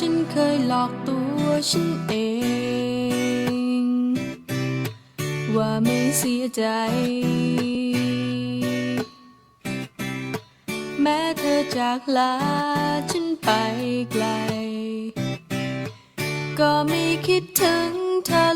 ฉันเคยหลอกตัวฉันเอง ว่าไม่เสียใจ แม้เธอจากลาฉันไปไกล ก็ไม่คิดถึงเธอเ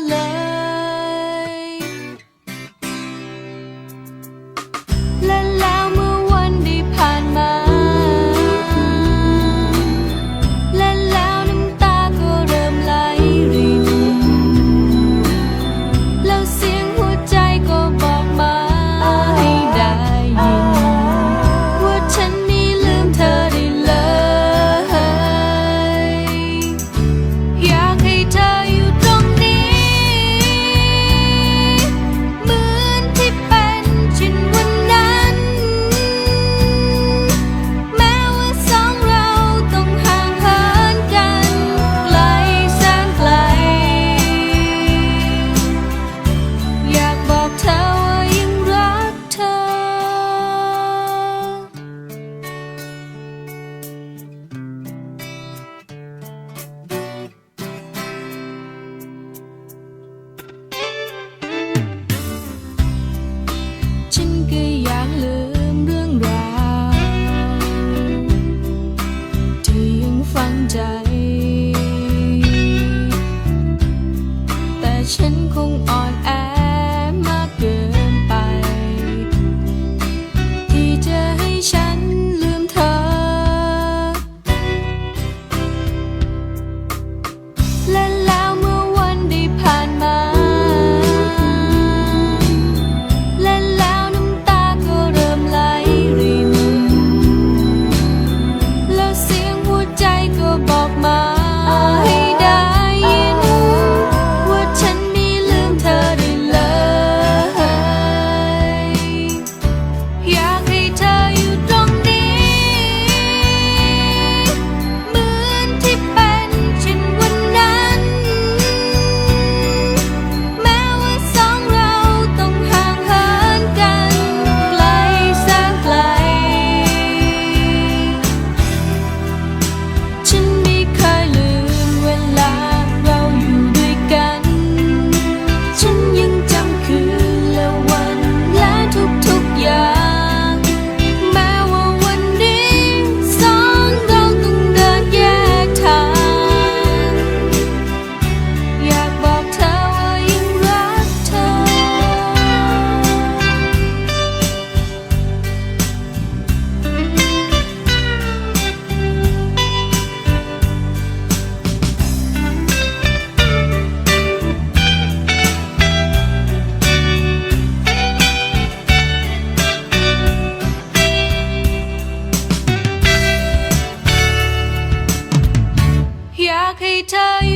ากให้เธอ